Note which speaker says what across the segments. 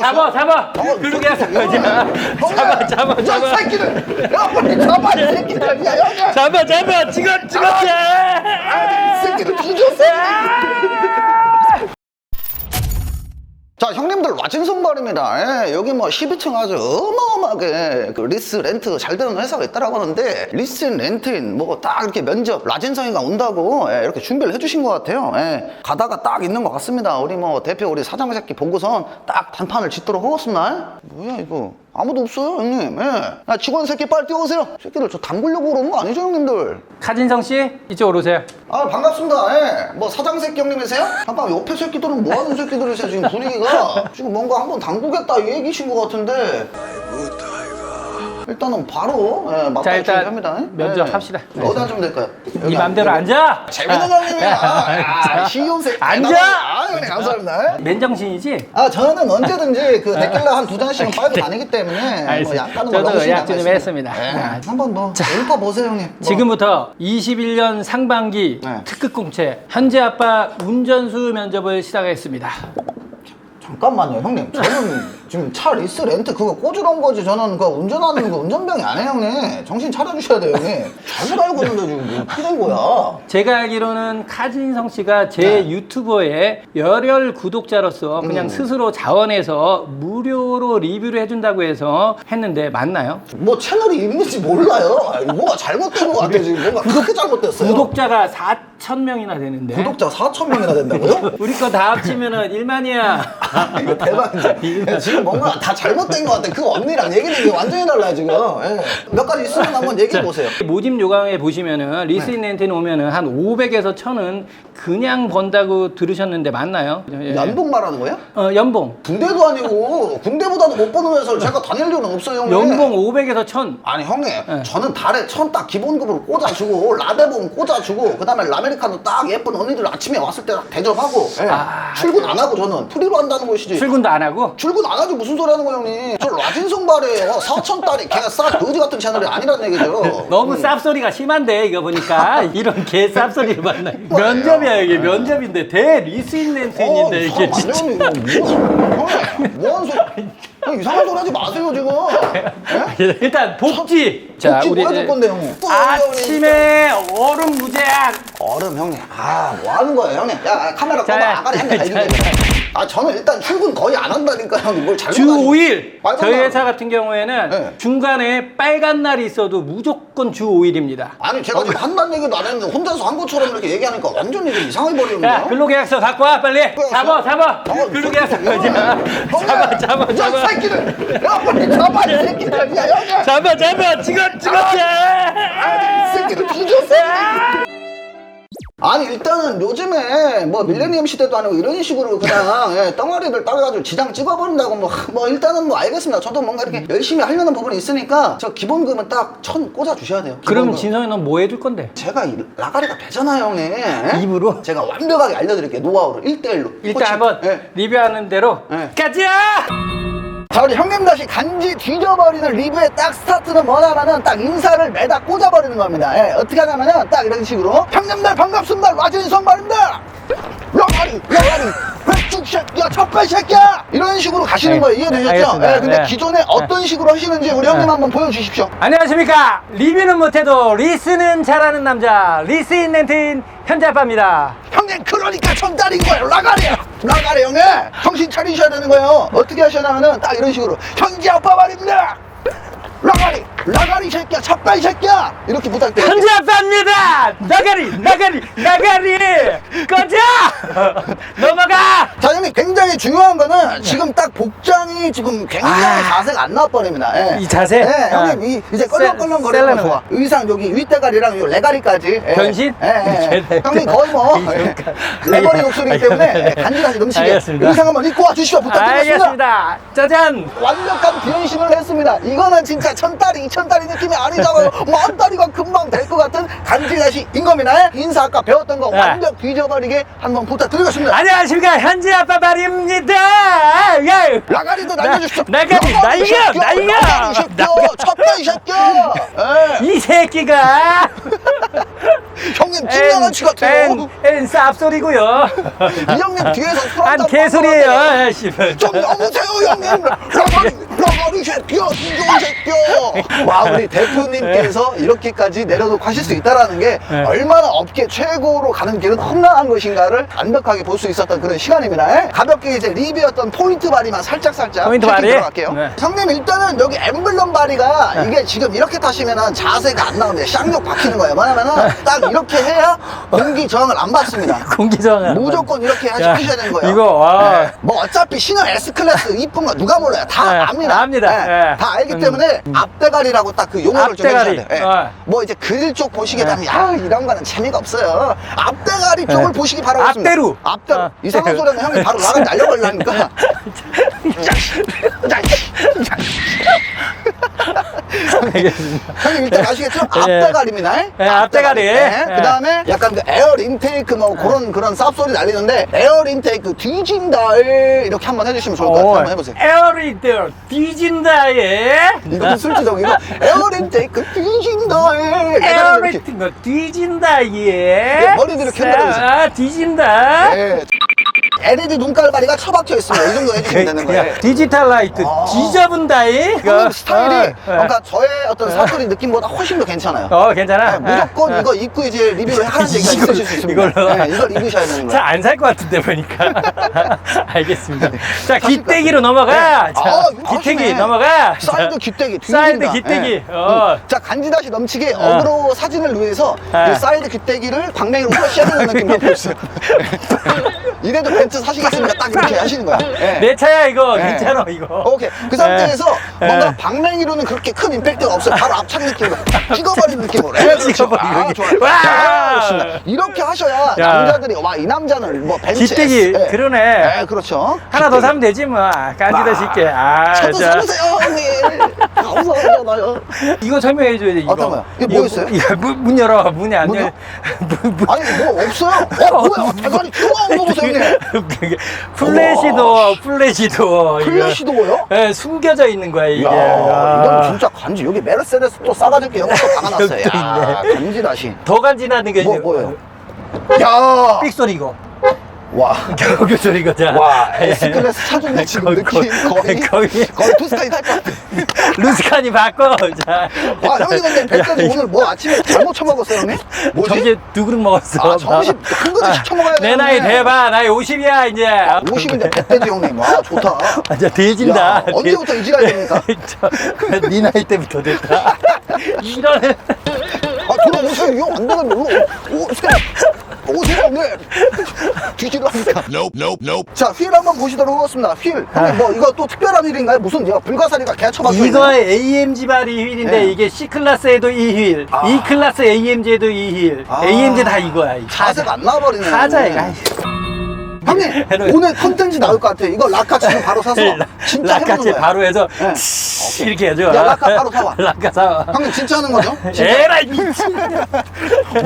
Speaker 1: 잡아 잡아 그러게 해서 잡아 잡아
Speaker 2: 야,
Speaker 1: 잡아
Speaker 2: 새끼들! 야, 빨리 잡아, 이 새끼들! 야, 여기!
Speaker 1: 잡아 잡아 찍어 찍었지
Speaker 2: 이 새끼들 뒤졌어! 자, 형님들 와진 선발입니다. 예, 여기 뭐 12층 아주 어마어마하게 그 리스 렌트 잘 되는 회사가 있다라고 하는데 리스인 렌트인 뭐 딱 이렇게 면접 라진성이가 온다고 예, 이렇게 준비를 해주신 것 같아요. 예, 가다가 딱 있는 것 같습니다. 우리 뭐 대표 우리 사장 새끼 보고선 딱 단판을 짓도록 하겠습니다. 뭐야 이거? 아무도 없어요, 형님. 예. 야, 직원 새끼 빨리 뛰어오세요. 새끼들 저 담그려고 그러는 거 아니죠, 형님들?
Speaker 1: 카진성 씨 이쪽으로 오세요
Speaker 2: 아 반갑습니다. 예. 뭐 사장 새끼 형님이세요? 잠깐 옆에 새끼들은 뭐 하는 새끼들이세요? 지금 분위기가 지금 뭔가 한번 이 얘기신 것 같은데. 일단은 바로 예,
Speaker 1: 자,
Speaker 2: 맞다
Speaker 1: 일단
Speaker 2: 합니다.
Speaker 1: 면접
Speaker 2: 예.
Speaker 1: 합시다.
Speaker 2: 어디 앉으면 될까요? 여기
Speaker 1: 네 맘대로. 앉아
Speaker 2: 재밌는 형님이야. 아, 시온 새끼.
Speaker 1: 앉아!
Speaker 2: 아, 형님 감사합니다.
Speaker 1: 맨정신이지
Speaker 2: 아 저는 언제든지 그 데킬라 한두 잔씩은 빨고 다니기 때문에 뭐
Speaker 1: 알겠습니다.
Speaker 2: 약간은
Speaker 1: 저도
Speaker 2: 뭐
Speaker 1: 예약 좀 했습니다.
Speaker 2: 예.
Speaker 1: 아,
Speaker 2: 한번 뭐 읽어 보세요 형님. 뭐.
Speaker 1: 지금부터 21년 상반기
Speaker 2: 네.
Speaker 1: 특급 공채 현재 아빠 운전수 면접을 시작하겠습니다.
Speaker 2: 잠깐만요, 형님. 저는 지금 차 리스 렌트 그거 꽂으러 온 거지. 저는 그 운전하는 그 운전병이 아니에요, 형님. 정신 차려주셔야 돼요, 형님. 잘못 알고 있는데 지금 어떻게 된 거야?
Speaker 1: 제가 알기로는 카진성 씨가 제
Speaker 2: 네.
Speaker 1: 유튜버의 열혈 구독자로서 그냥
Speaker 2: 음.
Speaker 1: 스스로 자원해서 무료로 리뷰를 해준다고 해서 했는데 맞나요?
Speaker 2: 뭐 채널이 있는지 몰라요. 아, 뭐가 잘못된 것 같아, 지금. 뭔가 크게 잘못됐어요.
Speaker 1: 구독자가 4 천 명이나 되는데
Speaker 2: 구독자 4천 명이나 된다고요?
Speaker 1: 우리 거 다 합치면은 1만이야.
Speaker 2: 아, 이거 대박이지. 지금 뭔가 다 잘못된 것 같아. 그 언니랑 얘기는 이게 완전히 달라요, 지금. 예. 몇 가지 있으면 한번 얘기해 보세요.
Speaker 1: 모집 요강에 보시면은 리스인 렌트는 오면은 한 500에서 1000은 그냥 번다고 들으셨는데 맞나요? 예.
Speaker 2: 연봉 말하는 거예요?
Speaker 1: 어, 연봉.
Speaker 2: 군대도 아니고 군대보다도 못 버는 회사를 제가 다닐 이유는 없어요, 형님.
Speaker 1: 연봉 500에서 1000.
Speaker 2: 아니 형님 저는 달에 천 딱 기본급으로 꽂아주고 라데봉 꽂아주고 그 다음에 라메리 카노 딱 예쁜 언니들 아침에 왔을 때 딱 대접하고 예.
Speaker 1: 아,
Speaker 2: 출근 안 하고 저는 프리로 한다는 것이지.
Speaker 1: 출근도 안 하고?
Speaker 2: 출근 안 하죠 무슨 소리 하는 거예요 형님? 저 라진성 발이에요. 4천 달이 걔가 싹 거지 같은 채널이 아니라는 얘기죠.
Speaker 1: 너무 쌉소리가 심한데 이거 보니까. 이런 개 쌉소리를 만나. 면접이야 이게 면접인데. 대 리스인 이게
Speaker 2: 어,
Speaker 1: 진짜.
Speaker 2: 뭐 형님 뭐하는 소리. 형, 이상한 소리 하지 마세요 지금. 예?
Speaker 1: 일단 복지.
Speaker 2: 복지 뭐 해줄 건데 형님
Speaker 1: 아침에 얼음 무제한.
Speaker 2: 얼음 형님 아 뭐 하는 거예요 형님 야 카메라 꺼봐
Speaker 1: 자,
Speaker 2: 아가리 한대
Speaker 1: 자,
Speaker 2: 갈기게 아 저는 일단 출근 거의 안 한다니까 형님 뭘 잘못
Speaker 1: 주
Speaker 2: 하시-
Speaker 1: 5일.
Speaker 2: 빨간
Speaker 1: 저희
Speaker 2: 날.
Speaker 1: 회사 같은 경우에는
Speaker 2: 네.
Speaker 1: 중간에 빨간 날이 있어도 무조건 주 5일입니다.
Speaker 2: 아니 제가 지금 한다는 얘기도 안 했는데 혼자서 한 것처럼 이렇게 얘기하니까 완전히 좀 이상해
Speaker 1: 야,
Speaker 2: 버리는데요
Speaker 1: 근로계약서 갖고 와 빨리. 잡아, 잡아.
Speaker 2: 어,
Speaker 1: 근로계약서.
Speaker 2: 형님,
Speaker 1: 자,
Speaker 2: 형님,
Speaker 1: 잡아, 잡아,
Speaker 2: 야,
Speaker 1: 잡아.
Speaker 2: 이 새끼들 야 빨리 잡아 이 새끼들 야 여기
Speaker 1: 잡아, 잡아. 찍 어, 찍었지.
Speaker 2: 이 새끼들 뒤졌어 아니 일단은 요즘에 뭐 밀레니엄 시대도 아니고 이런 식으로 그냥 예, 덩어리들 따가지고 지장 찍어버린다고 뭐, 뭐 일단은 뭐 알겠습니다 저도 뭔가 이렇게 열심히 하려는 부분이 있으니까 저 기본금은 딱 천 꽂아 주셔야 돼요
Speaker 1: 그럼
Speaker 2: 기본금.
Speaker 1: 진성이 넌 뭐 해줄 건데?
Speaker 2: 제가 이 라가리가 되잖아요 형님 예?
Speaker 1: 입으로?
Speaker 2: 제가 완벽하게 알려드릴게요 노하우를 1대1로
Speaker 1: 일단 한번
Speaker 2: 예.
Speaker 1: 리뷰하는 대로
Speaker 2: 네.
Speaker 1: 가자!
Speaker 2: 자 우리 형님 다시 간지 뒤져버리는 리뷰의 딱 스타트는 뭐냐면은 딱 인사를 매다 꽂아버리는 겁니다. 예, 어떻게 하냐면은 딱 이런 식으로 형님들 반갑습니다. 라진성 말입니다 러가리 러가리 백죽 새끼야 첩갈 새끼야 이런 식으로 가시는
Speaker 1: 네,
Speaker 2: 거예요 이해되셨죠?
Speaker 1: 알겠습니다.
Speaker 2: 예, 근데
Speaker 1: 네.
Speaker 2: 기존에 어떤 식으로 하시는지 우리 형님
Speaker 1: 네.
Speaker 2: 한번 보여주십시오
Speaker 1: 안녕하십니까. 리뷰는 못해도 리스는 잘하는 남자, 리스인 렌트인 현자빠입니다.
Speaker 2: 형님 그러니까 전달인 거예요 라가리야 라가리 형님 정신 차리셔야 되는 거예요 어떻게 하시냐면은 딱 이런 식으로 현지 아빠 말입니다 라가리 라가리 새끼야 찹다이 새끼야 이렇게 부탁드려요
Speaker 1: 현자빠입니다! 나가리, 나가리, 나가리! 꺼져! 넘어가!
Speaker 2: 자 형님 굉장히 중요한 거는 지금 딱 복장이 지금 굉장히
Speaker 1: 아.
Speaker 2: 자세가 안 나와버립니다 예.
Speaker 1: 이 자세?
Speaker 2: 예,
Speaker 1: 아.
Speaker 2: 형님 이, 이제
Speaker 1: 셀-
Speaker 2: 껄렁껄렁 거리는 거
Speaker 1: 셀러는
Speaker 2: 좋아 의상 여기 윗대가리랑 요 레가리까지 예.
Speaker 1: 변신?
Speaker 2: 예, 예. 형님 거의
Speaker 1: 뭐이
Speaker 2: 예. 레버리 목소리이기 때문에 예, 넘치게
Speaker 1: 알겠습니다.
Speaker 2: 의상 한번 입고 와주시오 부탁드리겠습니다
Speaker 1: 알겠습니다. 짜잔!
Speaker 2: 완벽한 변신을 했습니다. 이거는 진짜 천다리, 이천다리 느낌이 아니잖아요. 만 다리가 금방 될 것 같은 간지가시인 겁니다. 인사 아까 배웠던 거
Speaker 1: 네.
Speaker 2: 완벽 뒤져버리게 한번 부탁드리겠습니다.
Speaker 1: 안녕하십니까. 현지 아빠 말입니다. 예.
Speaker 2: 라가리도 날려주십시오.
Speaker 1: 나가리,
Speaker 2: 라가리
Speaker 1: 날려,
Speaker 2: 새끼야,
Speaker 1: 날려.
Speaker 2: 라가리 새끼야, 쳤다 이 새끼야. 예.
Speaker 1: 이 새끼가
Speaker 2: 형님 찐양아치 같아요.
Speaker 1: 엔 쌉소리고요.
Speaker 2: 이 형님 뒤에서
Speaker 1: 술한
Speaker 2: 한잔
Speaker 1: 개소리예요. 씨발.
Speaker 2: 좀 넘으세요 형님 라가리 새끼야 진정한 새끼야 와 우리 대표님께서 이렇게까지 내려놓고 하실 수 있다라는 게
Speaker 1: 네.
Speaker 2: 얼마나 업계 최고로 가는 길은 험난한 것인가를 완벽하게 볼 수 있었던 그런 시간입니다 가볍게 이제 리뷰였던 포인트 발이만 살짝 살짝
Speaker 1: 포인트
Speaker 2: 체킹
Speaker 1: 발이?
Speaker 2: 들어갈게요
Speaker 1: 네.
Speaker 2: 형님 일단은 여기 엠블럼 바리가 이게 지금 이렇게 타시면은 자세가 안 나오는데 쌍욕 박히는 거예요 뭐냐면은 딱 이렇게 해야 공기 저항을 안 받습니다
Speaker 1: 공기 저항.
Speaker 2: 무조건 이렇게
Speaker 1: 야,
Speaker 2: 하셔야 되는 거예요.
Speaker 1: 이거, 와.
Speaker 2: 네. 뭐 어차피 신형 S클래스 이쁜 거 누가 몰라요. 다
Speaker 1: 네,
Speaker 2: 압니다.
Speaker 1: 압니다.
Speaker 2: 네,
Speaker 1: 네.
Speaker 2: 다 알기
Speaker 1: 음.
Speaker 2: 때문에 앞대가리라고 딱 그 용어를 좀
Speaker 1: 앞대가리.
Speaker 2: 해주셔야 돼요. 네.
Speaker 1: 어.
Speaker 2: 뭐 이제 그릴 쪽 보시게
Speaker 1: 네.
Speaker 2: 되면 야 이런 거는 재미가 없어요. 앞대가리 쪽을
Speaker 1: 네.
Speaker 2: 보시기 바라겠습니다.
Speaker 1: 앞대로.
Speaker 2: 앞대로.
Speaker 1: 어.
Speaker 2: 이상한
Speaker 1: 네.
Speaker 2: 소리는 형이 바로 나가 날려버리려니까.
Speaker 1: 알겠습니다.
Speaker 2: 형님 일단 아시겠죠?
Speaker 1: 예.
Speaker 2: 앞대가리입니다.
Speaker 1: 예, 앞대가리.
Speaker 2: 네.
Speaker 1: 예.
Speaker 2: 그 다음에 약간 그 에어 인테이크 뭐 그런 그런 쌉소리 날리는데 에어 인테이크 뒤진다 이렇게 한번 해주시면 좋을 것 같아요. 한번 해보세요.
Speaker 1: 에어리들 뒤진다 예.
Speaker 2: 이거 술주정 이거 에어 인테이크 뒤진다 이렇게.
Speaker 1: 에어리팅 거 뒤진다 예.
Speaker 2: 네, 머리도 이렇게 흔들어주세요.
Speaker 1: 아 뒤진다.
Speaker 2: 예. LED 눈깔바리가 처박혀 있습니다. 이 정도 해주시면 되는 거예요.
Speaker 1: 디지털 라이트
Speaker 2: 아.
Speaker 1: 예.
Speaker 2: 형님 스타일이
Speaker 1: 어, 어.
Speaker 2: 그러니까 저의 어떤 사투리 느낌보다 훨씬 더 괜찮아요.
Speaker 1: 어 괜찮아.
Speaker 2: 네, 무조건
Speaker 1: 어.
Speaker 2: 이거 입고 이제 리뷰를 하는 얘기가
Speaker 1: 이걸-
Speaker 2: 있으실 수 있습니다.
Speaker 1: 이걸로
Speaker 2: 네, 이걸 입으셔야 되는 거예요.
Speaker 1: 잘 안 살 것 같은데 보니까 알겠습니다.
Speaker 2: 자것
Speaker 1: 기대기로 넘어가.
Speaker 2: 네.
Speaker 1: 자,
Speaker 2: 아, 하시네.
Speaker 1: 넘어가.
Speaker 2: 사이드
Speaker 1: 자,
Speaker 2: 귀때기
Speaker 1: 사이드. 기대기.
Speaker 2: 예.
Speaker 1: 어.
Speaker 2: 자 간지다시 넘치게
Speaker 1: 어.
Speaker 2: 어그로 사진을 위해서
Speaker 1: 예.
Speaker 2: 이 사이드 귀때기를 광명이로 후려씌우는 느낌으로 보여주세요 이래도 벤츠 사시겠습니까 딱 이렇게 하시는 거야 예.
Speaker 1: 내 차야 이거
Speaker 2: 네.
Speaker 1: 괜찮아 이거.
Speaker 2: 오케이 그 상태에서
Speaker 1: 네.
Speaker 2: 뭔가
Speaker 1: 네.
Speaker 2: 방맹이로는 그렇게 큰 임팩트가 없어요 바로 앞차기 느낌으로 찍어버리는 느낌으로 예, 그렇죠.
Speaker 1: 찍어버리는
Speaker 2: 아,
Speaker 1: 느낌.
Speaker 2: 좋아요
Speaker 1: 와!
Speaker 2: 자, 좋습니다. 이렇게 하셔야
Speaker 1: 야.
Speaker 2: 남자들이 와 이 남자는 뭐 벤츠
Speaker 1: 뒷대기,
Speaker 2: S, 예.
Speaker 1: 그러네.
Speaker 2: 예, 그렇죠
Speaker 1: 하나 더 사면 되지 뭐. 깐지다 쉽게. 아,
Speaker 2: 저도
Speaker 1: 자.
Speaker 2: 사주세요 형님 감사하잖아요
Speaker 1: 이거 설명해 줘야 돼 이거.
Speaker 2: 어떤 거요? 이게 뭐 있어요?
Speaker 1: 이거 문, 문 열어. 문이 안
Speaker 2: 문이요?
Speaker 1: 열려. 문, 문.
Speaker 2: 아니 뭐 없어요. 어 뭐야 대가리 튀어나온 거 보세요
Speaker 1: 그게 플래시 도어, 플래시 도어. 이거.
Speaker 2: 플래시 도어요?
Speaker 1: 예, 숨겨져 있는 거야 이게.
Speaker 2: 야
Speaker 1: 아.
Speaker 2: 이건 진짜 간지 여기 메르세데스 또 박아놨어요.
Speaker 1: 여기
Speaker 2: 또야
Speaker 1: 있네.
Speaker 2: 간지 다시.
Speaker 1: 더 간지나는
Speaker 2: 게뭐 뭐예요? 야.
Speaker 1: 삑 소리고.
Speaker 2: 와.
Speaker 1: 겨우 소리고 자.
Speaker 2: 와 S 클래스 차준다 지금 느낌 거의
Speaker 1: 거의
Speaker 2: 거의 투스카이 탈 것 같아.
Speaker 1: 루스칸이 바꿔. 자.
Speaker 2: 아 형님 근데 백까지 오늘 뭐 아침에 잘못 처먹었어요 형님? 뭐지?
Speaker 1: 점심 두 그릇 먹었어.
Speaker 2: 아, 점심 큰 그릇 시켜 먹어야
Speaker 1: 내 나이. 대봐. 나이 50이야 이제.
Speaker 2: 50인데 백대지 형님. 와 좋다.
Speaker 1: 아, 저 돼진다.
Speaker 2: 야, 언제부터 이 지랄 됩니까?
Speaker 1: 저, 네 나이 때부터 됐다. 이런.
Speaker 2: 아 들어오세요 이거 안 되면 오, 오세요 오세요 형님 뒤지라니까
Speaker 3: Nope, nope, nope.
Speaker 2: 자휠 한번 보시도록 하겠습니다 휠 형님 뭐 이거 또 특별한 휠인가요? 무슨 얘가 불가사리가 개처박혀
Speaker 1: 이거 AMG 발이 휠인데
Speaker 2: 네.
Speaker 1: 이게 C 클래스에도 이 휠,
Speaker 2: 아.
Speaker 1: E 클래스 AMG에도 이 휠,
Speaker 2: 아.
Speaker 1: AMG 다 이거야. 이
Speaker 2: 자세가 안 나와버리네
Speaker 1: 타자야.
Speaker 2: 형님 오늘 컨텐츠 나올 것 같아 이거 라카 지금 바로 사서 진짜 해보는
Speaker 1: 라카치
Speaker 2: 거야
Speaker 1: 바로 해서
Speaker 2: 네.
Speaker 1: 치- 이렇게 해줘.
Speaker 2: 야, 라카 바로 사와.
Speaker 1: 라카 사와.
Speaker 2: 형님 진짜 하는 거죠?
Speaker 1: 에라이 미친.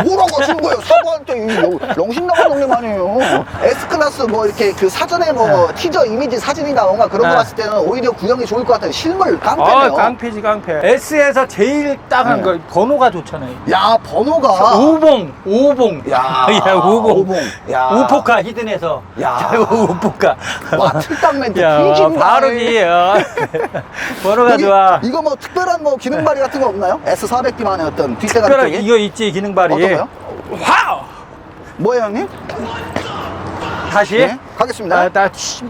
Speaker 2: 뭐라고 하시는 거예요? 사고한테 영신 나간 형님 아니에요. S클래스 뭐 이렇게 그 사전에 뭐 티저 이미지 사진이나 뭔가 그런 거
Speaker 1: 네.
Speaker 2: 봤을 때는 오히려 구형이 좋을 것 같아요. 실물
Speaker 1: 아
Speaker 2: 깡패네요.
Speaker 1: 깡패지 깡패. S에서 제일 딱한
Speaker 2: 네.
Speaker 1: 거 번호가 좋잖아요.
Speaker 2: 야 번호가
Speaker 1: 오봉, 오봉.
Speaker 2: 야,
Speaker 1: 야 오봉.
Speaker 2: 오봉. 야.
Speaker 1: 우포카 히든에서.
Speaker 2: 야.
Speaker 1: 우포카.
Speaker 2: 와 틀딱 멘트
Speaker 1: 야,
Speaker 2: 뒤진다.
Speaker 1: 바로 기어. 번호가
Speaker 2: 여기
Speaker 1: 좋아.
Speaker 2: 이거 뭐 특별한 뭐 기능 발휘 같은 거 없나요? S400D만의 어떤 뒷대가리
Speaker 1: 특별한
Speaker 2: 쪽에
Speaker 1: 이거 있지 기능 발휘.
Speaker 2: 어떤 거요?
Speaker 1: 와우.
Speaker 2: 뭐예요 형님?
Speaker 1: 다시.
Speaker 2: 네 가겠습니다.
Speaker 1: 아, 나 치-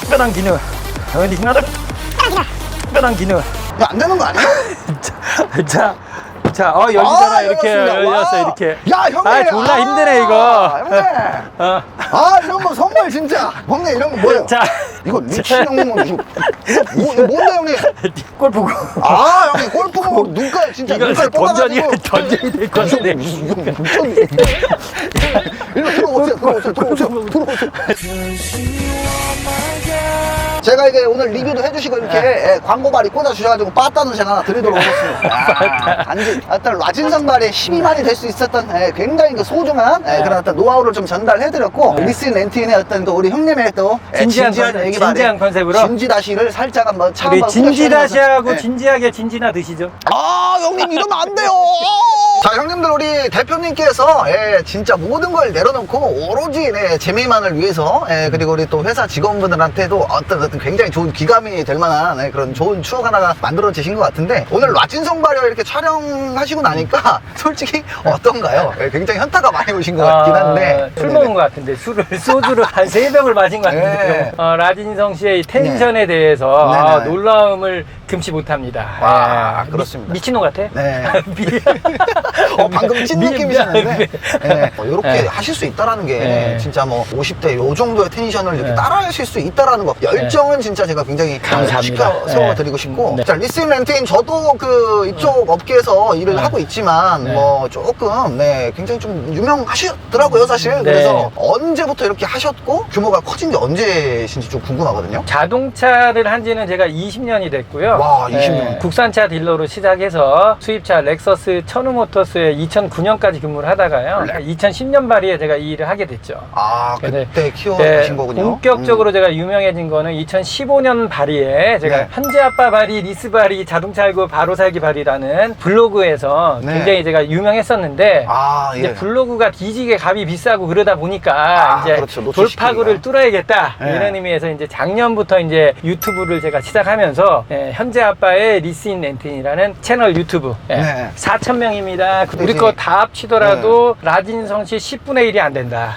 Speaker 1: 특별한 기능. 어디 하나 특별한 기능.
Speaker 2: 이거 안 되는 거 아니에요?
Speaker 1: 자, 자, 자, 어 열리잖아 이렇게
Speaker 2: 열렸습니다.
Speaker 1: 열렸어
Speaker 2: 와.
Speaker 1: 이렇게.
Speaker 2: 야 형님.
Speaker 1: 아 졸라
Speaker 2: 아,
Speaker 1: 힘드네 이거.
Speaker 2: 형님.
Speaker 1: 어.
Speaker 2: 아 이런 거 선물 진짜 형님 이런 거 뭐예요?
Speaker 1: 자,
Speaker 2: 이거 미친 형님은 이거 뭐, 이거 뭔데 형님?
Speaker 1: 골프고.
Speaker 2: 아 형님 골프 뭐 눈깔 진짜
Speaker 1: 이거
Speaker 2: 눈깔
Speaker 1: 던전이
Speaker 2: 뽑아가지고
Speaker 1: 던전이 될것 같은데.
Speaker 2: 이거 미쳤네 일로 들어오세요 들어오세요 들어오세요 들어오세요 제가 이게 오늘 리뷰도 해주시고 이렇게 예, 광고 발이 꽂아주셔가지고 빠따는 제가 하나 드리도록 하겠습니다. 아, 어떤 라진성 발에 힘이 많이 될 수 있었던 예, 굉장히 그 소중한 예, 그런 어떤 노하우를 좀 전달해드렸고 리스 렌틴의 어떤 또 우리 형님의 또 예,
Speaker 1: 진지한 컨셉,
Speaker 2: 얘기 발에
Speaker 1: 진지한 컨셉으로.
Speaker 2: 진지다시를 살짝 한번 차
Speaker 1: 우리
Speaker 2: 한번
Speaker 1: 진지다시하고
Speaker 2: 예.
Speaker 1: 진지하게 진지나 드시죠.
Speaker 2: 아 형님 이러면 안 돼요 자 형님들 우리 대표님께서 예, 진짜 모든 걸 내려놓고 오로지 네, 재미만을 위해서 예, 그리고 우리 또 회사 직원분들한테도 어떤, 어떤 굉장히 좋은 귀감이 될 만한 예, 그런 좋은 추억 하나가 만들어지신 것 같은데 오늘 라진성 발효 이렇게 촬영하시고 나니까 솔직히 어떤가요? 예, 굉장히 현타가 많이 오신 것 같긴 한데
Speaker 1: 아, 술 먹은 것 같은데 술을 소주를 한 세 병을 마신 것 같은데
Speaker 2: 네.
Speaker 1: 어, 라진성 씨의 텐션에 대해서
Speaker 2: 네,
Speaker 1: 아,
Speaker 2: 네.
Speaker 1: 놀라움을 금치 못합니다.
Speaker 2: 와,
Speaker 1: 예.
Speaker 2: 그렇습니다.
Speaker 1: 미, 미친놈 같아?
Speaker 2: 네.
Speaker 1: 미-
Speaker 2: 어, 방금 찐
Speaker 1: 미-
Speaker 2: 예, 뭐 이렇게
Speaker 1: 네.
Speaker 2: 하실 수 있다라는 게
Speaker 1: 네.
Speaker 2: 진짜 뭐 50대 요 정도의 텐션을 이렇게
Speaker 1: 네.
Speaker 2: 따라하실 수 있다라는 거 열정은 진짜 제가 굉장히
Speaker 1: 감사합니다.
Speaker 2: 시켜 세워드리고
Speaker 1: 네.
Speaker 2: 싶고
Speaker 1: 네.
Speaker 2: 자 리슨 렌틴 저도 그 이쪽 업계에서 일을
Speaker 1: 네.
Speaker 2: 하고 있지만
Speaker 1: 네.
Speaker 2: 뭐 조금 네 굉장히 좀 유명하시더라고요 사실
Speaker 1: 네.
Speaker 2: 그래서 언제부터 이렇게 하셨고 규모가 커진 게 언제신지 좀 궁금하거든요
Speaker 1: 자동차를 한 지는 제가 20년이 됐고요.
Speaker 2: 와, 20년.
Speaker 1: 국산차 딜러로 시작해서 수입차 렉서스 천우모터스에 2009년까지 근무를 하다가요. 2010년 발이에 제가 이 일을 하게 됐죠.
Speaker 2: 아 그때 키워가신
Speaker 1: 네,
Speaker 2: 거군요
Speaker 1: 본격적으로
Speaker 2: 음.
Speaker 1: 제가 유명해진 거는 2015년 발이에 제가
Speaker 2: 네.
Speaker 1: 현재 아빠 발이, 리스 발이, 자동차 알고 바로 살기 발이라는 블로그에서
Speaker 2: 네.
Speaker 1: 굉장히 제가 유명했었는데
Speaker 2: 아,
Speaker 1: 이제
Speaker 2: 예.
Speaker 1: 블로그가 뒤지게 값이 비싸고 그러다 보니까
Speaker 2: 아,
Speaker 1: 이제
Speaker 2: 그렇죠.
Speaker 1: 돌파구를 뚫어야겠다
Speaker 2: 네.
Speaker 1: 이런 의미에서 이제 작년부터 이제 유튜브를 제가 시작하면서 예, 현재 아빠의 리스인 렌틴이라는 채널 유튜브 예,
Speaker 2: 네.
Speaker 1: 4천 명입니다. 우리
Speaker 2: 이제-
Speaker 1: 거다 합치더라도 라진성 씨 10분의 1이 안 된다.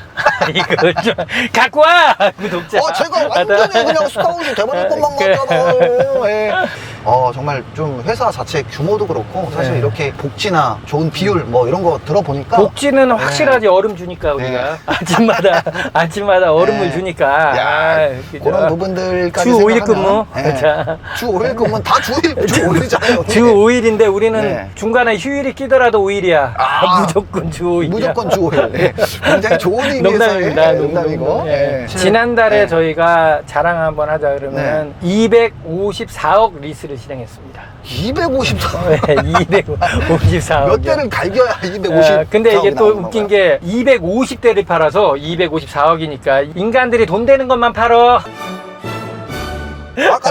Speaker 1: 이거 좀 갖고 와 구독자.
Speaker 2: 어, 제가 완전히 그냥 스카웃이 돼버릴 것만
Speaker 1: 그-
Speaker 2: 같잖아요. 예. 어, 정말 좀 회사 자체 규모도 그렇고 사실
Speaker 1: 네.
Speaker 2: 이렇게 복지나 좋은 비율 뭐 이런 거 들어보니까
Speaker 1: 복지는 확실하지 얼음 주니까 우리가
Speaker 2: 네.
Speaker 1: 아침마다 아침마다 얼음을
Speaker 2: 네.
Speaker 1: 주니까
Speaker 2: 야,
Speaker 1: 아, 그죠?
Speaker 2: 그런 부분들까지
Speaker 1: 주 5일
Speaker 2: 생각하면,
Speaker 1: 근무
Speaker 2: 예.
Speaker 1: 자.
Speaker 2: 주 5일 근무는 다 주 일 주 5일이잖아요.
Speaker 1: 주 5일인데 우리는
Speaker 2: 네.
Speaker 1: 중간에 휴일이 끼더라도 5일이야.
Speaker 2: 아.
Speaker 1: 무조건 주 5일이야.
Speaker 2: 무조건 주 5일. 예. 굉장히 좋은 의미에서의
Speaker 1: 농담입니다.
Speaker 2: 예, 농담이고.
Speaker 1: 예.
Speaker 2: 예.
Speaker 1: 지난달에
Speaker 2: 네.
Speaker 1: 저희가 자랑 한번 하자 그러면 254억 리스를 실행했습니다.
Speaker 2: 254.
Speaker 1: 네, 254억.
Speaker 2: 몇 대를 갈겨야 250.
Speaker 1: 어, 근데 이게 또 웃긴 게 250대를 팔아서 254억이니까 인간들이 돈 되는 것만 팔어.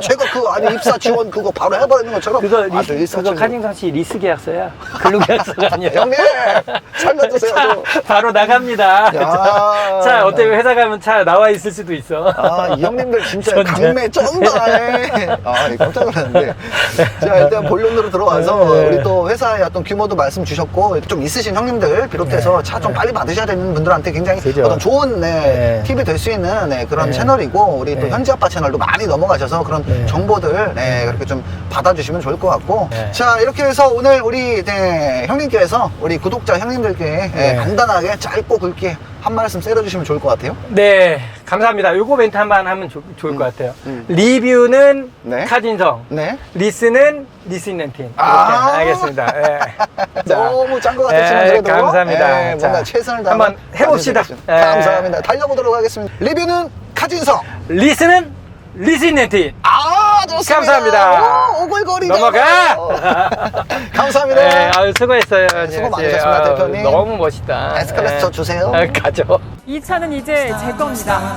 Speaker 2: 제가 그 아니 입사 지원 그거 바로 해버리는 것처럼
Speaker 1: 그거
Speaker 2: 아주
Speaker 1: 리스, 그거
Speaker 2: 일사천리.
Speaker 1: 카징성 씨 리스 계약서야. 근로계약서가 아니에요.
Speaker 2: 형님 살려주세요.
Speaker 1: 차 바로 나갑니다.
Speaker 2: 야.
Speaker 1: 차 어때 회사 가면 차 나와 있을 수도 있어.
Speaker 2: 아, 이 형님들 진짜
Speaker 1: 전자.
Speaker 2: 강매 쩐다. 아, 깜짝 놀랐는데. 자, 일단 본론으로 들어와서
Speaker 1: 네.
Speaker 2: 우리 또 회사의 어떤 규모도 말씀 주셨고, 좀 있으신 형님들 비롯해서 차 좀 빨리 받으셔야 되는 분들한테 굉장히
Speaker 1: 네. 그죠.
Speaker 2: 어떤 좋은 네,
Speaker 1: 네.
Speaker 2: 팁이 될 수 있는 네, 그런
Speaker 1: 네.
Speaker 2: 채널이고, 우리 또
Speaker 1: 네.
Speaker 2: 현지 아빠 채널도 많이 넘어가셔서 그런
Speaker 1: 네.
Speaker 2: 정보들 네, 그렇게 좀 받아주시면 좋을 것 같고.
Speaker 1: 네.
Speaker 2: 자, 이렇게 해서 오늘 우리 네, 형님께서 우리 구독자 형님들께 네,
Speaker 1: 네.
Speaker 2: 간단하게 짧고 굵게 한 말씀 때려주시면 좋을 것 같아요.
Speaker 1: 네, 감사합니다. 요거 멘트 한 번 하면 좋, 좋을 것 같아요.
Speaker 2: 음.
Speaker 1: 리뷰는
Speaker 2: 네.
Speaker 1: 카진성,
Speaker 2: 네.
Speaker 1: 리스는 리스인렌틴. 이렇게
Speaker 2: 아.
Speaker 1: 알겠습니다. 예. 자.
Speaker 2: 너무 짠 것 같았지만
Speaker 1: 예,
Speaker 2: 그래도
Speaker 1: 감사합니다.
Speaker 2: 예, 뭔가
Speaker 1: 자,
Speaker 2: 최선을 다해
Speaker 1: 한번 해봅시다. 예.
Speaker 2: 감사합니다. 달려보도록 하겠습니다. 리뷰는 카진성.
Speaker 1: 리스는 리스인렌틴.
Speaker 2: 아 좋습니다.
Speaker 1: 감사합니다.
Speaker 2: 오, 오글거리
Speaker 1: 넘어가!
Speaker 2: 감사합니다.
Speaker 1: 네, 아유, 수고했어요.
Speaker 2: 수고
Speaker 1: 안녕하세요.
Speaker 2: 많으셨습니다,
Speaker 1: 아유,
Speaker 2: 대표님.
Speaker 1: 너무 멋있다.
Speaker 2: 에스컬레이터
Speaker 1: 예.
Speaker 2: 주세요.
Speaker 1: 아, 가죠.
Speaker 3: 이 차는 이제 제 겁니다.